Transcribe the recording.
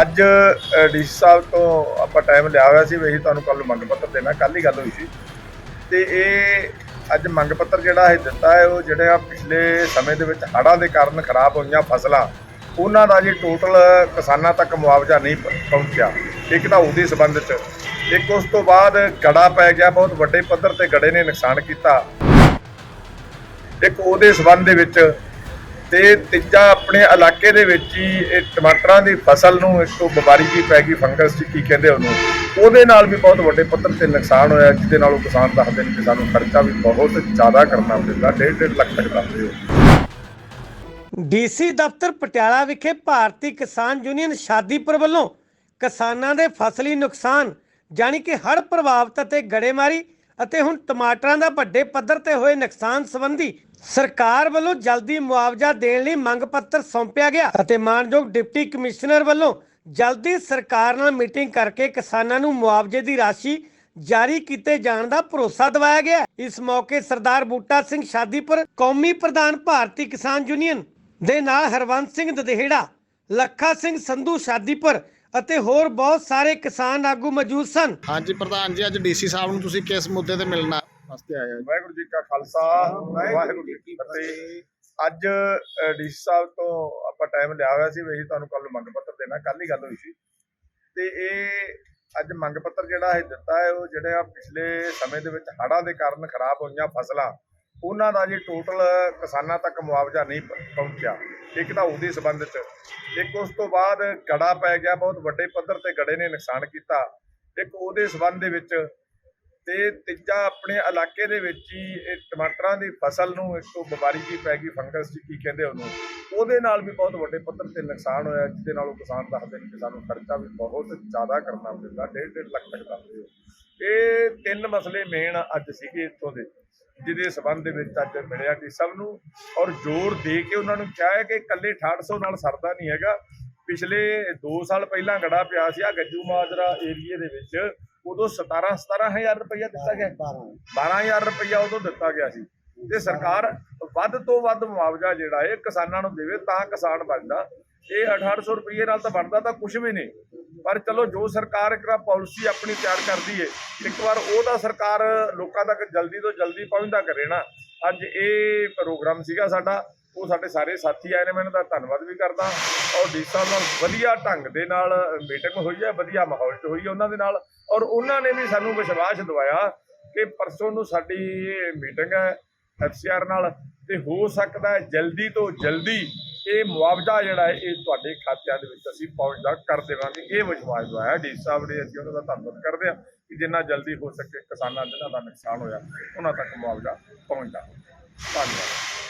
ਅੱਜ ਡੀਸੀ ਸਾਹਿਬ ਤੋਂ ਆਪਾਂ ਟਾਈਮ ਲਿਆ ਹੋਇਆ ਸੀ ਵੀ ਅਸੀਂ ਤੁਹਾਨੂੰ ਕੱਲ ਮੰਗ ਪੱਤਰ ਦੇਣਾ ਕੱਲ ਹੀ ਗੱਲ ਹੋਈ ਸੀ। ਤੇ ਇਹ ਅੱਜ ਮੰਗ ਪੱਤਰ ਜਿਹੜਾ ਇਹ ਦਿੱਤਾ ਹੈ, ਉਹ ਜਿਹੜੇ ਆ ਪਿਛਲੇ ਸਮੇਂ ਦੇ ਵਿੱਚ ਹੜ੍ਹਾਂ ਦੇ ਕਾਰਨ ਖਰਾਬ ਹੋਈਆਂ ਫਸਲਾਂ, ਉਹਨਾਂ ਦਾ ਜੀ ਟੋਟਲ ਕਿਸਾਨਾਂ ਤੱਕ ਮੁਆਵਜ਼ਾ ਨਹੀਂ ਪਹੁੰਚਿਆ। ਇੱਕ ਤਾਂ ਉਹਦੇ ਸਬੰਧ 'ਚ। ਇੱਕ ਉਸ ਤੋਂ ਬਾਅਦ ਗੜਾ ਪੈ ਗਿਆ, ਬਹੁਤ ਵੱਡੇ ਪੱਧਰ ਤੇ ਗੜੇ ਨੇ ਨੁਕਸਾਨ ਕੀਤਾ। ਇੱਕ ਉਹਦੇ ਸਬੰਧ ਦੇ ਵਿੱਚ ਤੇ ਤੀਜਾ ਆਪਣੇ ਇਲਾਕੇ ਦੇ ਵਿੱਚ ਹੀ ਇਹ ਟਮਾਟਰਾਂ ਦੀ ਫਸਲ ਨੂੰ ਇੱਕ ਤੋਂ ਬਿਮਾਰੀ ਜੀ ਪੈ ਗਈ, ਫੰਗਸ ਜੀ ਕੀ ਕਹਿੰਦੇ ਉਹਨੂੰ। ਉਹਦੇ ਨਾਲ ਵੀ ਬਹੁਤ ਵੱਡੇ ਪੱਧਰ ਤੇ ਨੁਕਸਾਨ ਹੋਇਆ, ਜਿਹਦੇ ਨਾਲ ਉਹ ਕਿਸਾਨ ਦੱਸਦੇ ਨੇ ਕਿ ਸਾਨੂੰ ਖਰਚਾ ਵੀ ਬਹੁਤ ਜ਼ਿਆਦਾ ਕਰਨਾ ਪੈਂਦਾ ਡੇਢ ਡੇਢ ਲੱਖ ਤੱਕ ਦਾ ਹੋ। ਡੀਸੀ ਦਫ਼ਤਰ ਪਟਿਆਲਾ ਵਿਖੇ ਭਾਰਤੀ ਕਿਸਾਨ ਯੂਨੀਅਨ ਸ਼ਾਦੀਪੁਰ ਵੱਲੋਂ ਕਿਸਾਨਾਂ ਦੇ ਫਸਲੀ ਨੁਕਸਾਨ, ਜਾਣੀ ਕਿ ਹੜ੍ਹ ਪ੍ਰਭਾਵਿਤ ਅਤੇ ਗੜੇਮਾਰੀ ਅਤੇ ਹੁਣ ਟਮਾਟਰਾਂ ਦਾ ਵੱਡੇ ਪੱਧਰ ਤੇ ਹੋਏ ਨੁਕਸਾਨ ਸੰਬੰਧੀ ਸਰਕਾਰ ਵੱਲੋਂ ਜਲਦੀ ਮੁਆਵਜ਼ਾ ਦੇਣ ਲਈ ਮੰਗ ਪੱਤਰ ਸੌਂਪਿਆ ਗਿਆ ਅਤੇ ਮਾਨਯੋਗ ਡਿਪਟੀ ਕਮਿਸ਼ਨਰ ਵੱਲੋਂ ਜਲਦੀ ਸਰਕਾਰ ਨਾਲ ਮੀਟਿੰਗ ਕਰਕੇ ਕਿਸਾਨਾਂ ਨੂੰ ਮੁਆਵਜ਼ੇ ਦੀ ਰਾਸ਼ੀ ਜਾਰੀ ਕੀਤੇ ਜਾਣ ਦਾ ਭਰੋਸਾ ਦਿਵਾਇਆ ਗਿਆ। ਇਸ ਮੌਕੇ ਸਰਦਾਰ ਬੂਟਾ ਸਿੰਘ ਸ਼ਾਦੀਪੁਰ, ਕੌਮੀ ਪ੍ਰਧਾਨ ਭਾਰਤੀ ਕਿਸਾਨ ਯੂਨੀਅਨ ਦੇ ਨਾਲ ਹਰਵੰਤ ਸਿੰਘ ਦਦੇਹੜਾ, ਲੱਖਾ ਸਿੰਘ ਸੰਧੂ ਸ਼ਾਦੀਪੁਰ ਅਤੇ ਹੋਰ ਬਹੁਤ ਸਾਰੇ ਕਿਸਾਨ ਆਗੂ ਮੌਜੂਦ ਸਨ। ਹਾਂਜੀ ਪ੍ਰਧਾਨ ਜੀ ਅੱਜ ਡੀਸੀ ਸਾਹਿਬ ਨੂੰ ਤੁਸੀਂ ਕਿਸ ਮੁੱਦੇ ਤੇ ਮਿਲਣਾ ਵਾਸਤੇ ਆਏ ਹੋ? ਵਾਹਿਗੁਰੂ ਜੀ ਕਾ ਖਾਲਸਾ ਵਾਹਿਗੁਰੂ ਜੀ ਕੀ ਫਤਿਹ। ਅੱਜ ਡੀਸੀ ਸਾਹਿਬ ਤੋਂ ਆਪਾਂ ਟਾਈਮ ਲਿਆ ਹੋਇਆ ਸੀ ਵੀ ਅਸੀਂ ਤੁਹਾਨੂੰ ਕੱਲ ਮੰਗ ਪੱਤਰ ਦੇਣਾ ਕੱਲ ਹੀ ਗੱਲ ਹੋਈ ਸੀ। ਤੇ ਇਹ ਅੱਜ ਮੰਗ ਪੱਤਰ ਜਿਹੜਾ ਹੈ ਦਿੱਤਾ ਹੈ ਉਹ ਜਿਹੜੇ ਆ ਪਿਛਲੇ ਸਮੇਂ ਦੇ ਵਿੱਚ ਹੜ੍ਹਾਂ ਦੇ ਕਾਰਨ ਖਰਾਬ ਹੋਈਆਂ ਫਸਲਾਂ ਉਹਨਾਂ ਦਾ ਜੇ ਟੋਟਲ ਕਿਸਾਨਾਂ ਤੱਕ ਮੁਆਵਜ਼ਾ ਨਹੀਂ ਪਹੁੰਚਿਆ ਇੱਕ ਤਾਂ ਉਹਦੇ ਸਬੰਧ 'ਚ। ਇੱਕ ਉਸ ਤੋਂ ਬਾਅਦ ਗੜਾ ਪੈ ਗਿਆ, ਬਹੁਤ ਵੱਡੇ ਪੱਧਰ ਤੇ ਗੜੇ ਨੇ ਨੁਕਸਾਨ ਕੀਤਾ। ਇੱਕ ਉਹਦੇ ਸਬੰਧ ਦੇ ਵਿੱਚ ਤੇ ਤੀਜਾ ਆਪਣੇ ਇਲਾਕੇ ਦੇ ਵਿੱਚ ਹੀ ਇਹ ਟਮਾਟਰਾਂ ਦੀ ਫਸਲ ਨੂੰ ਇੱਕ ਤੋਂ ਬਿਮਾਰੀ ਜੀ ਪੈ ਗਈ, ਫੰਗਸ ਜੀ ਕੀ ਕਹਿੰਦੇ ਉਹਨੂੰ। ਉਹਦੇ ਨਾਲ ਵੀ ਬਹੁਤ ਵੱਡੇ ਪੱਧਰ ਤੇ ਨੁਕਸਾਨ ਹੋਇਆ, ਜਿਹਦੇ ਨਾਲ ਉਹ ਕਿਸਾਨ ਦੱਸਦੇ ਨੇ ਕਿ ਸਾਨੂੰ ਖਰਚਾ ਵੀ ਬਹੁਤ ਜ਼ਿਆਦਾ ਕਰਨਾ ਪੈਂਦਾ ਡੇਢ ਡੇਢ ਲੱਖ ਤੱਕ ਦਾ। ਹੋ ਇਹ ਤਿੰਨ ਮਸਲੇ ਮੇਨ ਅੱਜ ਸੀਗੇ ਇੱਥੋਂ ਦੇ। ਜਿਹਦੇ ਸਬੰਧ ਦੇ ਵਿੱਚ ਅੱਜ ਮਿਲਿਆ ਡੀ ਸਭ ਨੂੰ ਔਰ ਜ਼ੋਰ ਦੇ ਕੇ ਉਹਨਾਂ ਨੂੰ ਕਿਹਾ ਹੈ ਕਿ ਇਕੱਲੇ 6800 ਨਾਲ ਸਰਦਾ ਨਹੀਂ ਹੈਗਾ। ਪਿਛਲੇ 2 ਸਾਲ ਪਹਿਲਾਂ ਗੜਾ ਪਿਆ ਸੀ ਆ ਗੱਜੂ ਮਾਜਰਾ ਏਰੀਏ ਦੇ ਵਿੱਚ। ਉਦੋਂ 17 17000 ਰੁਪਇਆ ਦਿੱਤਾ ਗਿਆ। 12000 ਰੁਪਇਆ ਉਦੋਂ ਦਿੱਤਾ ਗਿਆ ਸੀ। ਤੇ ਸਰਕਾਰ ਵੱਧ ਤੋਂ ਵੱਧ ਮੁਆਵਜ਼ਾ ਜਿਹੜਾ ਹੈ ਕਿਸਾਨਾਂ ਨੂੰ ਦੇਵੇ, ਤਾਂ ਕਿਸਾਨ ਬਣਦਾ। ਇਹ 1800 ਰੁਪਏ ਨਾਲ ਤਾਂ ਬਣਦਾ ਤਾਂ ਕੁਝ ਵੀ ਨਹੀਂ। ਪਰ ਚਲੋ, ਜੋ ਸਰਕਾਰ ਇੱਕ ਪਾਲਿਸੀ ਆਪਣੀ ਤਿਆਰ ਕਰਦੀ ਹੈ ਇੱਕ ਵਾਰ ਉਹ ਤਾਂ ਸਰਕਾਰ ਲੋਕਾਂ ਤੱਕ ਜਲਦੀ ਤੋਂ ਜਲਦੀ ਪਹੁੰਚਦਾ ਕਰੇ ਨਾ। ਅੱਜ ਇਹ ਪ੍ਰੋਗਰਾਮ ਸੀਗਾ ਸਾਡਾ, ਉਹ ਸਾਡੇ ਸਾਰੇ ਸਾਥੀ ਆਏ ਨੇ, ਮੈਂ ਇਹਨਾਂ ਦਾ ਧੰਨਵਾਦ ਵੀ ਕਰਦਾ। ਔਰ ਡੀ ਸਾਹਿਬ ਨਾਲ ਵਧੀਆ ਢੰਗ ਦੇ ਨਾਲ ਮੀਟਿੰਗ ਹੋਈ ਹੈ, ਵਧੀਆ ਮਾਹੌਲ 'ਚ ਹੋਈ ਹੈ ਉਹਨਾਂ ਦੇ ਨਾਲ। ਔਰ ਉਹਨਾਂ ਨੇ ਵੀ ਸਾਨੂੰ ਵਿਸ਼ਵਾਸ ਦਿਵਾਇਆ ਕਿ ਪਰਸੋਂ ਨੂੰ ਸਾਡੀ ਮੀਟਿੰਗ ਹੈ ਐਫਸੀਆਰ ਨਾਲ, ਤੇ ਹੋ ਸਕਦਾ ਹੈ ਜਲਦੀ ਤੋਂ ਜਲਦੀ ਇਹ ਮੁਆਵਜ਼ਾ ਜਿਹੜਾ ਹੈ, ਇਹ ਤੁਹਾਡੇ ਖਾਤਿਆਂ ਦੇ ਵਿੱਚ ਅਸੀਂ ਪਹੁੰਚਦਾ ਕਰ ਦੇਵਾਂਗੇ। ਇਹ ਵਿਸ਼ਵਾਸ ਦਵਾਇਆ ਡੀ ਸਾਹਿਬ ਨੇ ਅਸੀਂ ਉਹਨਾਂ ਦਾ ਧੰਨਵਾਦ ਕਰਦੇ ਹਾਂ ਕਿ ਜਿੰਨਾ ਜਲਦੀ ਹੋ ਸਕੇ ਕਿਸਾਨਾਂ ਜਿਹਨਾਂ ਦਾ ਨੁਕਸਾਨ ਹੋਇਆ, ਉਹਨਾਂ ਤੱਕ ਮੁਆਵਜ਼ਾ ਪਹੁੰਚਦਾ ਧੰਨਵਾਦ।